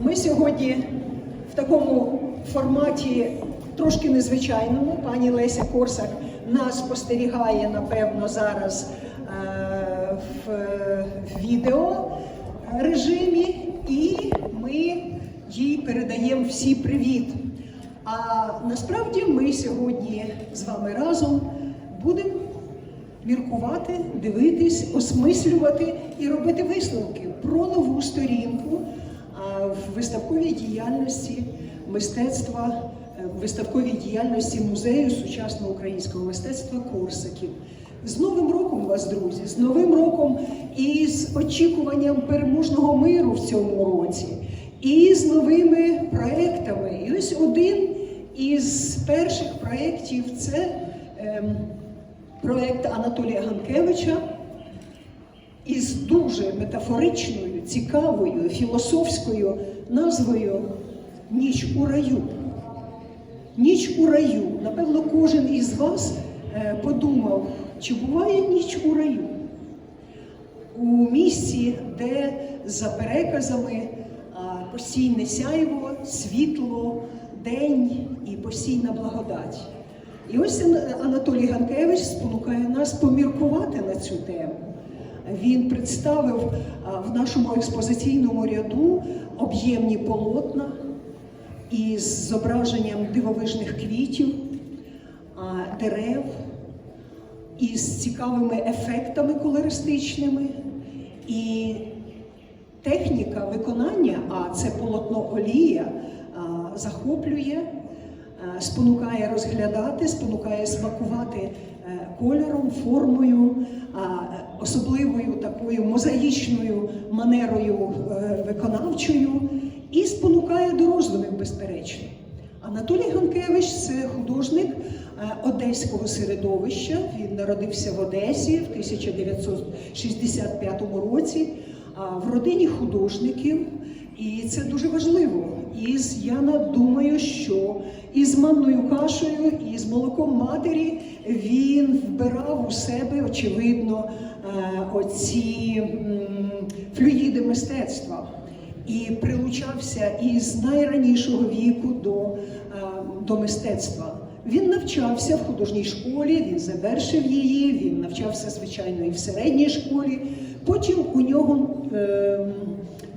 Ми сьогодні в такому форматі трошки незвичайному. Пані Леся Корсак нас спостерігає, напевно, зараз е, в, в відео режимі, і ми їй передаємо всі привіт. А насправді ми сьогодні з вами разом будемо міркувати, дивитись, осмислювати і робити висновки про нову сторінку в виставковій діяльності мистецтва, е, в виставковій діяльності музею сучасного українського мистецтва Корсаків. З Новим роком вас, друзі, з Новим роком і з очікуванням переможного миру в цьому році, і з новими проектами. І ось один із перших проєктів це. ем, проект Анатолія Ганкевича із дуже метафоричною, цікавою, філософською назвою Ніч у раю. Ніч у раю. Напевно, кожен із вас е, подумав, чи буває ніч у раю? У місці, де за переказами постійне сяйво, світло, день і постійна благодать. І ось Анатолій Ганкевич спонукає нас поміркувати на цю тему. Він представив в нашому експозиційному ряду об'ємні полотна із зображенням дивовижних квітів, дерев, із цікавими ефектами колористичними. І техніка виконання, а це полотно олія, захоплює, спонукає розглядати, спонукає смакувати е, кольором, формою, особливою такою мозаїчною манерою е, виконавчою і спонукає до роздумів, безперечно. Анатолій Ганкевич це художник е, одеського середовища. Він народився в Одесі в 1965 році в родині художників. І це дуже важливо. І я думаю, що із манною кашею, і з молоком матері він вбирав у себе, очевидно, е, оці флюїди мистецтва і прилучався із найранішого віку до, е, до мистецтва. Він навчався в художній школі, він завершив її, він навчався, звичайно, і в середній школі. Потім у нього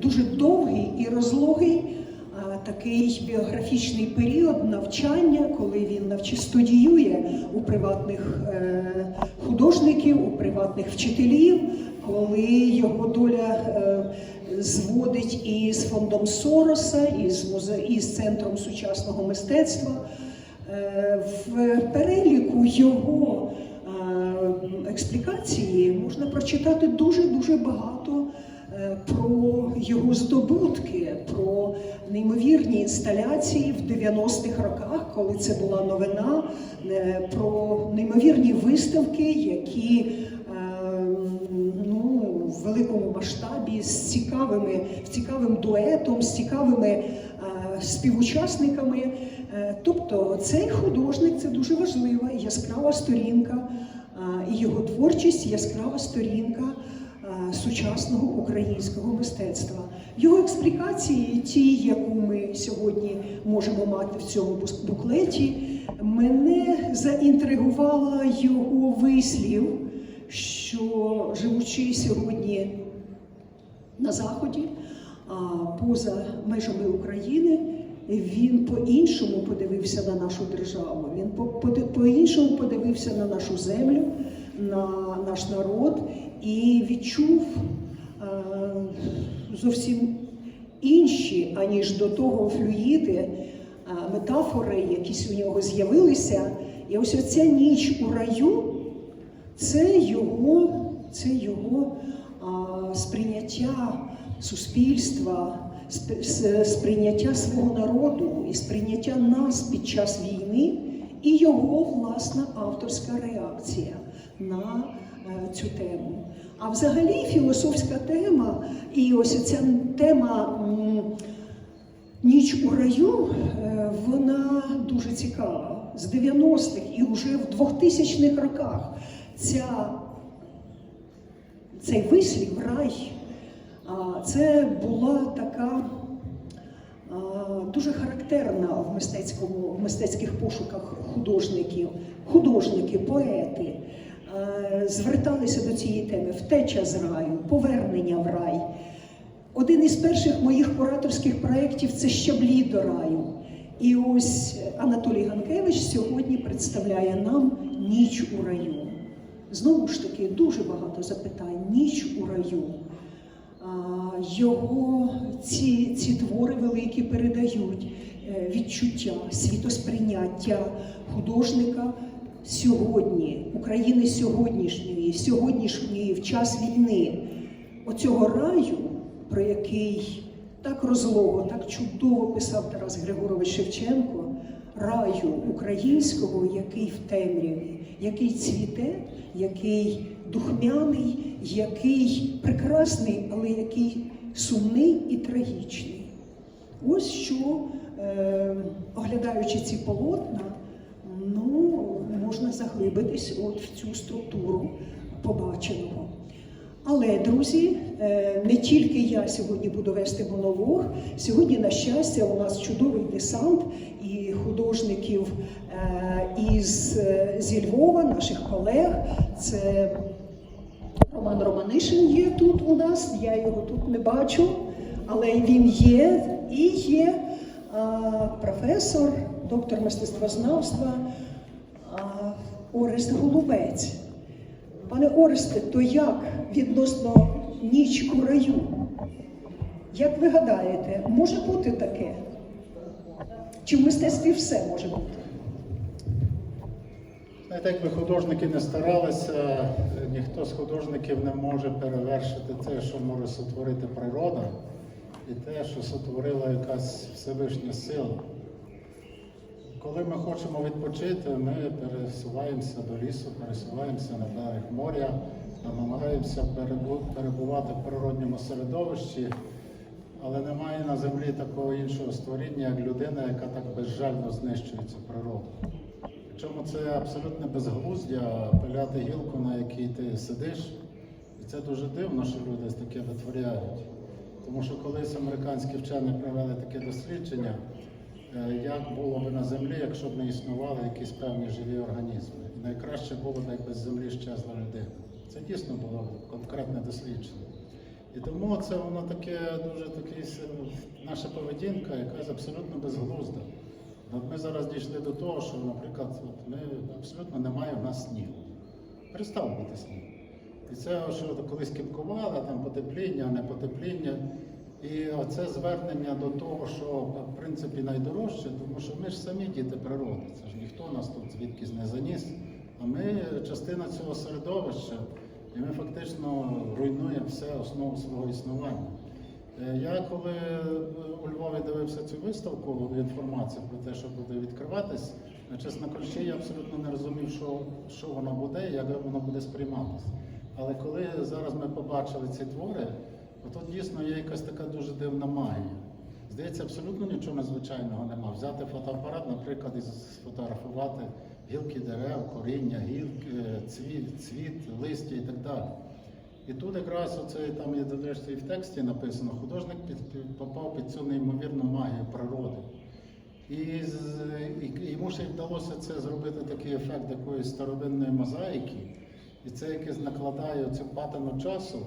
дуже довгий і розлогий а, такий біографічний період навчання, коли він навчи студіює у приватних е, художників, у приватних вчителів, коли його доля е, зводить із фондом Сороса, із, музе... із центром сучасного мистецтва. Е, В переліку його е, експлікації можна прочитати дуже дуже багато е, про його здобутки, про неймовірні інсталяції в 90-х роках, коли це була новина, е, про неймовірні виставки, які е, ну, в великому масштабі з цікавими, цікавим дуетом, з цікавими е, співучасниками. Тобто цей художник це дуже важлива яскрава сторінка, і його творчість яскрава сторінка сучасного українського мистецтва. Його експлікації, ті, яку ми сьогодні можемо мати в цьому буклеті, мене заінтригувала його вислів, що живучи сьогодні на Заході, поза межами України, він по-іншому подивився на нашу державу. Він по-іншому подивився на нашу землю, на наш народ і відчув е, зовсім інші, аніж до того флюїди, е, метафори, якісь у нього з'явилися. І ось оця ніч у раю це його, це його сприйняття суспільства, сприйняття свого народу і сприйняття нас під час війни, і його власна авторська реакція на цю тему. А взагалі філософська тема, і ось ця тема. Ніч у раю е, вона дуже цікава. З 90-х і вже в 2000-х роках ця, цей вислів рай, це була така дуже характерна в мистецькому в мистецьких пошуках художників. Художники, поети е, зверталися до цієї теми втеча з раю, повернення в рай. Один із перших моїх кураторських проєктів це щаблі до раю. І ось Анатолій Ганкевич сьогодні представляє нам ніч у раю. Знову ж таки, дуже багато запитань. Ніч у раю. Його ці, ці твори великі передають е, відчуття, світосприйняття художника сьогодні, України сьогоднішньої, сьогоднішньої в час війни. Оцього раю, про який так розлого, так чудово писав Тарас Григорович Шевченко, раю українського, який в темряві, який цвіте, який духмяний, який прекрасний, але який сумний і трагічний. Ось що, е, оглядаючи ці полотна, можна заглибитись от в цю структуру побаченого. Але, друзі, е, не тільки я сьогодні буду вести монолог. Сьогодні, на щастя, у нас чудовий десант і художників е, із е, зі Львова, наших колег. Це Роман Романишин є тут у нас. Я його тут не бачу, але він є і є професор, доктор мистецтвознавства Орест Голубець. Пане Оресте, то як відносно ніч у раю? Як ви гадаєте, може бути таке? Чи в мистецтві все може бути? Знаєте, якби художники не старалися, ніхто з художників не може перевершити те, що може сотворити природа, і те, що сотворила якась Всевишня сила. Коли ми хочемо відпочити, ми пересуваємося до лісу, пересуваємося на берег моря, намагаємося перебувати в природньому середовищі, але немає на землі такого іншого створіння, як людина, яка так безжально знищує цю природу. Причому це абсолютно безглуздя пиляти гілку, на якій ти сидиш. І це дуже дивно, що люди таке витворяють. Тому що колись американські вчені провели таке дослідження, як було б на землі, якщо б не існували якісь певні живі організми. І найкраще було б, якби з землі щезла людина. Це дійсно було конкретне дослідження. І тому це воно таке дуже сильно- наша поведінка, якась абсолютно безглузда. От ми зараз дійшли до того, що, наприклад, от ми абсолютно немає в нас снігу. Перестав бути сніг. І це, що колись кіпкували, там потепління, не потепління. І оце звернення до того, що в принципі найдорожче, тому що ми ж самі діти природи. Це ж ніхто нас тут звідкись не заніс. А ми частина цього середовища, і ми фактично руйнуємо все основу свого існування. Е, Я коли е, у Львові дивився цю виставку інформацію про те, що буде відкриватись, е, чесно кажучи, я абсолютно не розумів, що, що воно буде як воно буде сприйматися. Але коли зараз ми побачили ці твори, тут дійсно є якась така дуже дивна магія. Здається, абсолютно нічого незвичайного нема. Взяти фотоапарат, наприклад, і сфотографувати гілки дерев, коріння, гілки, е, цвіт, цвіт, листя і так далі. І тут якраз оце там додержці і в тексті написано, художник під, попав під цю неймовірну магію природи. І, і йому ще вдалося це зробити такий ефект якоїсь старовинної мозаїки. І це якесь накладає цю патину часу.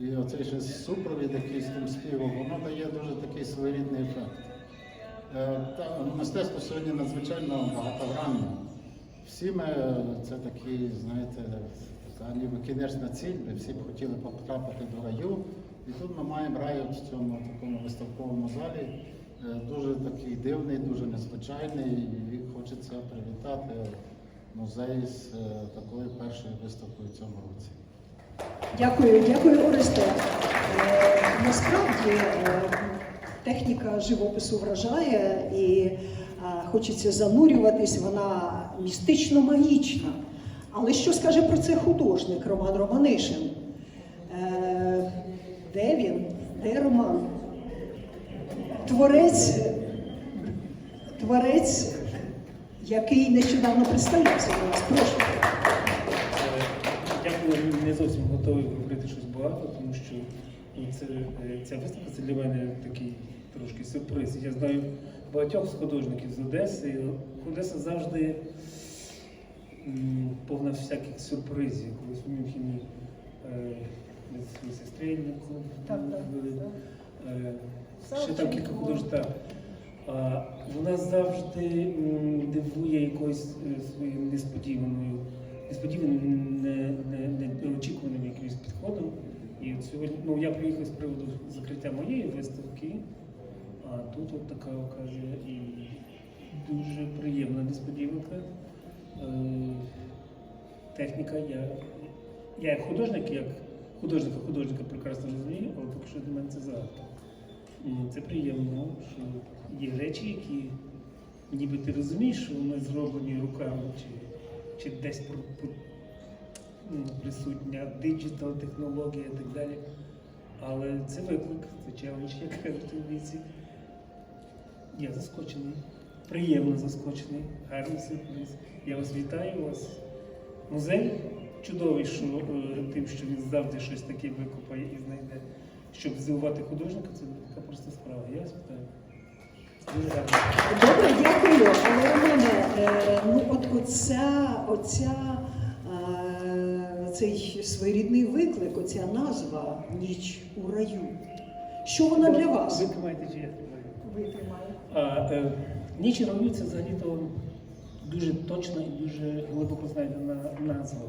І оцей ще супровід якийсь там співом, воно дає дуже такий своєрідний ефект. Е, Та, мистецтво сьогодні надзвичайно багатогранне. Всі ми е, це такі, знаєте, така ніби кінечна ціль, ми всі б хотіли потрапити до раю. І тут ми маємо рай в цьому такому виставковому залі. Е, Дуже такий дивний, дуже незвичайний. І хочеться привітати музей з такою першою виставкою в цьому році. Дякую, дякую, Оресте. Е, насправді е, техніка живопису вражає і е, хочеться занурюватись, вона містично магічна. Але що скаже про це художник Роман Романишин? Де він? Де Роман? Творець, творець, який нещодавно представлявся до нас. Прошу. Дякую, не зовсім готовий говорити щось багато, тому що ну, це, е, ця виставка це для мене такий трошки сюрприз. Я знаю багатьох з художників з Одеси. Одеса завжди м, повна всяких сюрпризів. Колись в Мюнхені е, сестрильнику. Так. Е, ще там кілька художників. А, вона завжди дивує якоюсь своєю несподіваною, несподіваним, не, не, не, неочікуваним якимось підходом. І от сьогодні, ну я приїхав з приводу закриття моєї виставки, а тут от така оказія і дуже приємна несподіванка. Е, техніка, я, я як художник, як художника художника прекрасно розумію, але поки що для мене це загадка. Це приємно, що є речі, які ніби ти розумієш, що вони зроблені руками, чи, чи десь м, присутня диджитал технологія і так далі. Але це виклик, це челендж, як кажуть у віці. Я заскочений, приємно заскочений, гарний сюрприз. Я вас вітаю, вас музей чудовий, що е, тим, що він завжди щось таке викопає і знайде. Щоб здивувати художника, це така проста справа. Я вас вітаю. Добре, дякую. Але у мене е, ну от оця, оця е, цей своєрідний виклик, оця назва Ніч у раю. Що вона для вас? Ви тримаєте чи я тримаю? А, е, ніч і равлю це взагалі-то дуже точна і дуже глибоко знайдена назва.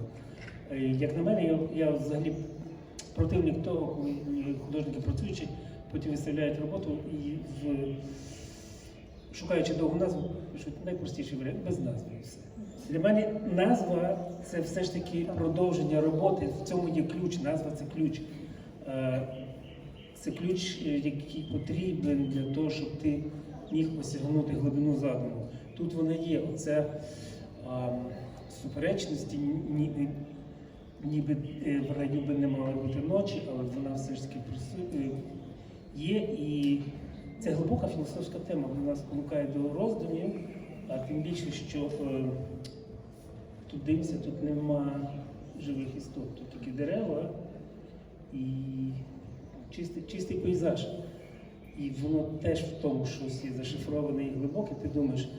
Як на мене, я, я взагалі противник того, коли художники працюючи, потім виставляють роботу і в, шукаючи довгу назву, пишуть найпростіший варіант без назви і все. Для мене назва це все ж таки продовження роботи. В цьому є ключ, назва це ключ. Е, це ключ, е, який потрібен для того, щоб ти міг осягнути глибину задуму. Тут вона є. Оця а, суперечності, ні, ні- ніби е, в раю би не мало бути ночі, але вона все ж таки присутня є. І це глибока філософська тема. Вона нас спонукає до роздумів, а тим більше, що е, тут дивимося, тут нема живих істот, тут тільки дерева і чистий, чистий пейзаж. І воно теж в тому щось є зашифроване і глибоке. Ти думаєш,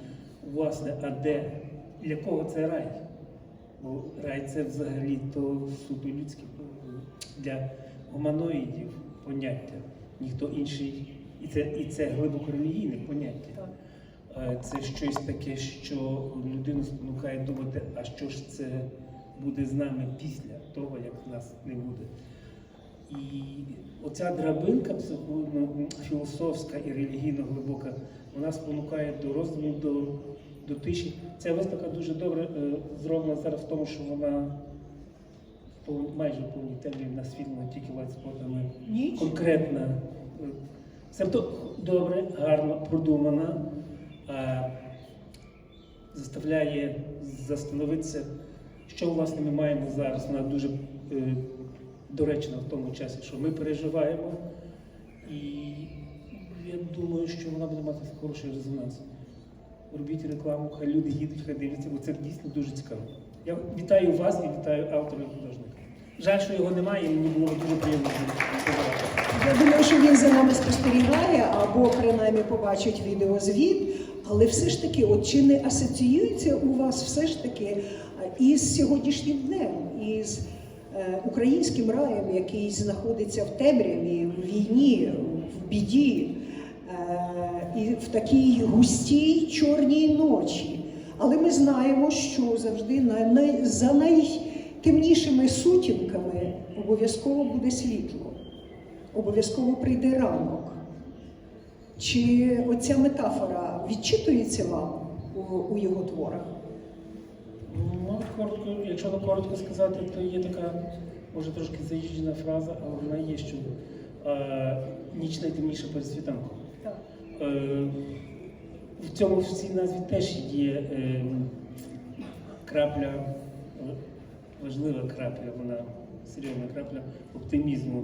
власне, а де, для кого це рай? Бо рай це взагалі то суто людське для гуманоїдів поняття. Ніхто інший, і це, і це глибоко релігійне поняття. Так. Е, Це щось таке, що людину спонукає думати, а що ж це буде з нами після того, як нас не буде. І оця драбинка філософська і релігійно глибока, вона спонукає до роздумів, до, до тиші. Ця виставка дуже добре е, зроблена зараз в тому, що вона майже повній темі насвітлена тільки лайтспотами Ніч? конкретна. Е, Себто добре, гарно продумана, а, заставляє застановитися, що власне ми маємо зараз. Вона дуже е, доречна в тому часі, що ми переживаємо, і я думаю, що вона буде мати хороший резонанс. Робіть рекламу, хай люди їдуть, хай дивляться, бо це дійсно дуже цікаво. Я вітаю вас і вітаю автора художника. Жаль, що його немає, і мені було дуже приємно. Я думаю, що він за нами спостерігає або принаймні побачить відеозвіт. Але все ж таки, от чи не асоціюється у вас все ж таки е, із сьогоднішнім днем, із е, українським раєм, який знаходиться в темряві, в війні, в біді, е, і в такій густій чорній ночі. Але ми знаємо, що завжди за найтемнішими сутінками обов'язково буде світло обов'язково прийде ранок. Чи оця метафора відчитується вам у, у його творах? Ну, коротко, якщо на коротко сказати, то є така, може трошки заїжджена фраза, але вона є, що е, ніч найтемніша перед світанком. Так. Е, в цьому в цій назві теж є е, крапля, важлива крапля, вона серйозна крапля оптимізму,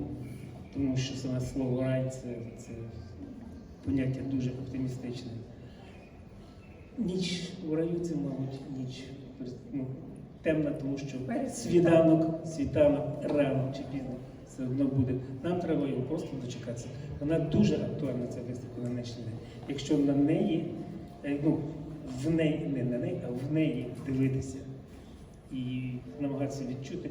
тому що саме слово рай це, це поняття дуже оптимістичне. Ніч у раю це, мабуть, ніч ну, темна, тому що світанок, світанок рано чи пізно все одно буде. Нам треба його просто дочекатися. Вона дуже актуальна, ця виставка на нинішній день. Якщо на неї, е, ну, в неї, не на неї, а в неї дивитися і намагатися відчути.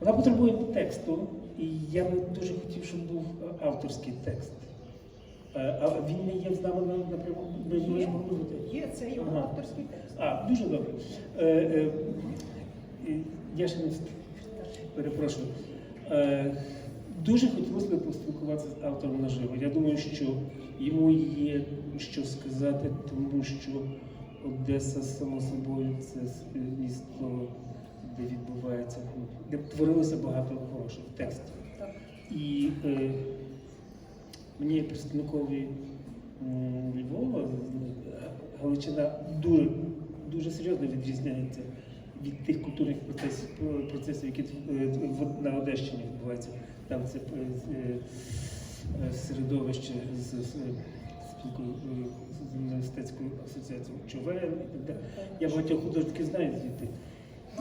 Вона потребує тексту, і я би дуже хотів, щоб був авторський текст. Е, А він не є нами напряму. Ми Є. можемо говорити. Є це його Ага. авторський текст. А, дуже добре. Е, е, е, я ще не встиг. Перепрошую. Е, дуже хотілося б поспілкуватися з автором наживо. Я думаю, що йому є що сказати, тому що Одеса, само собою, це місто, де відбувається, де творилося багато хороших текстів. Так. І е, мені як представникові Львова е, Галичина дуже, дуже серйозно відрізняється від тих культурних процесів, процесів які е, на Одещині відбуваються. Там це е, е, е, середовище з, з спілкою е, з університетською асоціацією Човен і так далі. Я багатьох художників знаю звідти.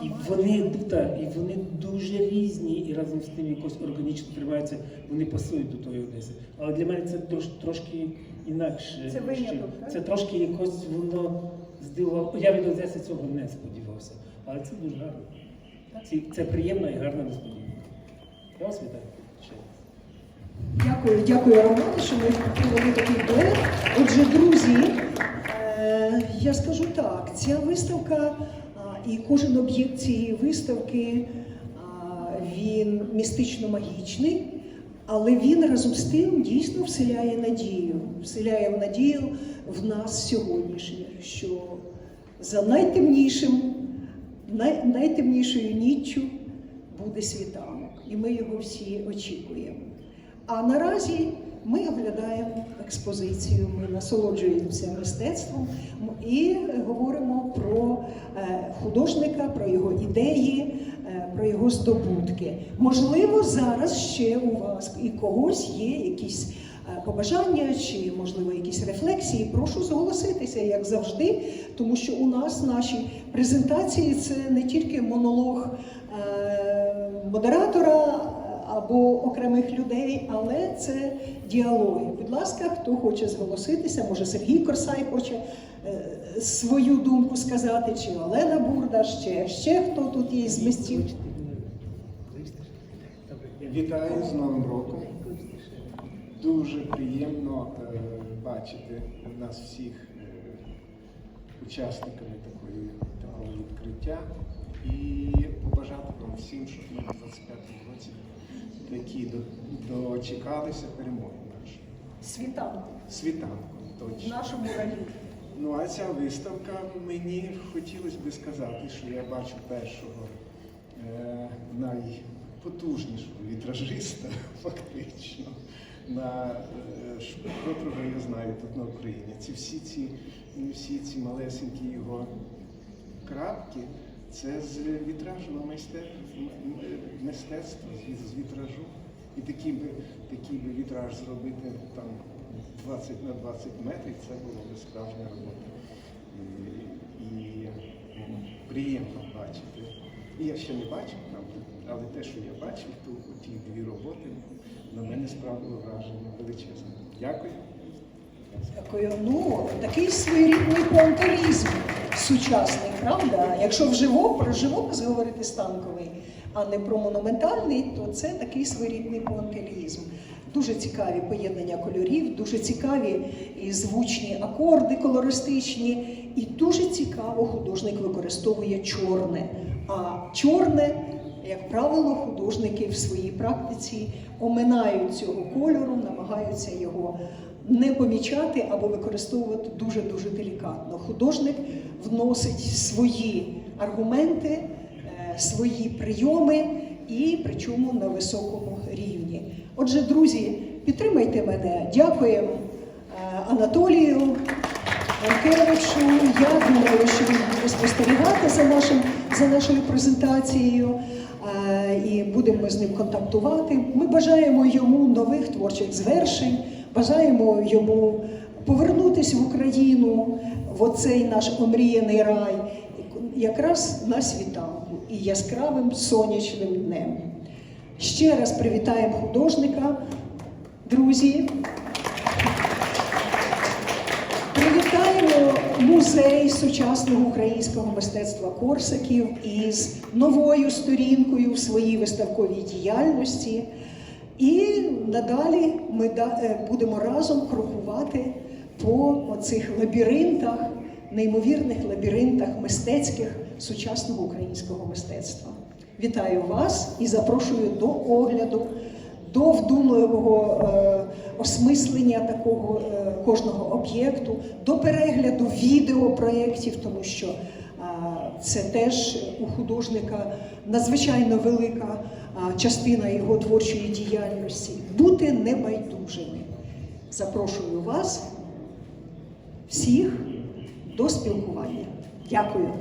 І вони, та, і вони дуже різні і разом з тим якось органічно тримаються, вони пасують до тої Одеси. Але для мене це трош, трошки інакше. Це виняток, так? Це трошки якось воно здивувало. Я від Одеси цього не сподівався. Але це дуже гарно. Це, це приємна і гарна несподіванка. Я вас вітаю. Дякую, дякую, Романе, що ми провели такий дует. Отже, друзі, е, я скажу так: ця виставка і кожен об'єкт цієї виставки він містично-магічний, але він разом з тим дійсно вселяє надію, вселяє в надію в нас сьогоднішніх, що за найтемнішим, най, найтемнішою ніччю буде світанок, і ми його всі очікуємо. А наразі ми оглядаємо експозицію, ми насолоджуємося мистецтвом і говоримо про е, художника, про його ідеї, е, про його здобутки. Можливо, зараз ще у вас і когось є якісь е, побажання чи, можливо, якісь рефлексії. Прошу зголоситися, як завжди, тому що у нас наші презентації це не тільки монолог модератора або окремих людей, але це діалоги. Будь ласка, хто хоче зголоситися, може Сергій Корсай хоче е, свою думку сказати, чи Олена Бурдаш, чи ще хто тут є з мистів. Вітаю з Новим роком. Дуже приємно е, бачити нас всіх е, учасниками такої, такого відкриття і побажати вам всім, щоб ми в 25-му році такі дочекалися перемоги нашої. Світанку Світанку, точно. нашому раді. Ну а ця виставка мені хотілося би сказати, що я бачу першого е, найпотужнішого вітражиста, фактично, на е, котрого я знаю тут на Україні. Ці всі ці, всі ці малесенькі його крапки. Це з вітражного майстерства, мистецтва, з, вітражу. І такий би, такий би вітраж зробити там 20 на 20 метрів, це було б справжня робота. І, і приємно бачити. І я ще не бачив, правда, але те, що я бачив, то ті дві роботи на мене справило враження величезне. Дякую. Дякую. Ну, такий своєрідний понтелізм сучасний, правда? Якщо в живо, про живопис говорити станковий, а не про монументальний, то це такий своєрідний понтелізм. Дуже цікаві поєднання кольорів, дуже цікаві і звучні акорди колористичні, і дуже цікаво художник використовує чорне. А чорне, як правило, художники в своїй практиці оминають цього кольору, намагаються його не помічати або використовувати дуже-дуже делікатно. Художник вносить свої аргументи, е, свої прийоми і причому на високому рівні. Отже, друзі, підтримайте мене. Дякуємо е, Анатолію. Анкевичу, я думаю, що він буде спостерігати за, нашим, за нашою презентацією е, і будемо з ним контактувати. Ми бажаємо йому нових творчих звершень, бажаємо йому повернутися в Україну, в оцей наш омріяний рай, якраз на світанку і яскравим сонячним днем. Ще раз привітаємо художника, друзі. Привітаємо музей сучасного українського мистецтва Корсаків із новою сторінкою в своїй виставковій діяльності. І надалі ми е, будемо разом крокувати по оцих лабіринтах, неймовірних лабіринтах мистецьких сучасного українського мистецтва. Вітаю вас і запрошую до огляду до вдумливого е, осмислення такого е, кожного об'єкту, до перегляду відеопроєктів, тому що е, це теж у художника надзвичайно велика частина його творчої діяльності. Бути небайдужими. Запрошую вас всіх до спілкування. Дякую.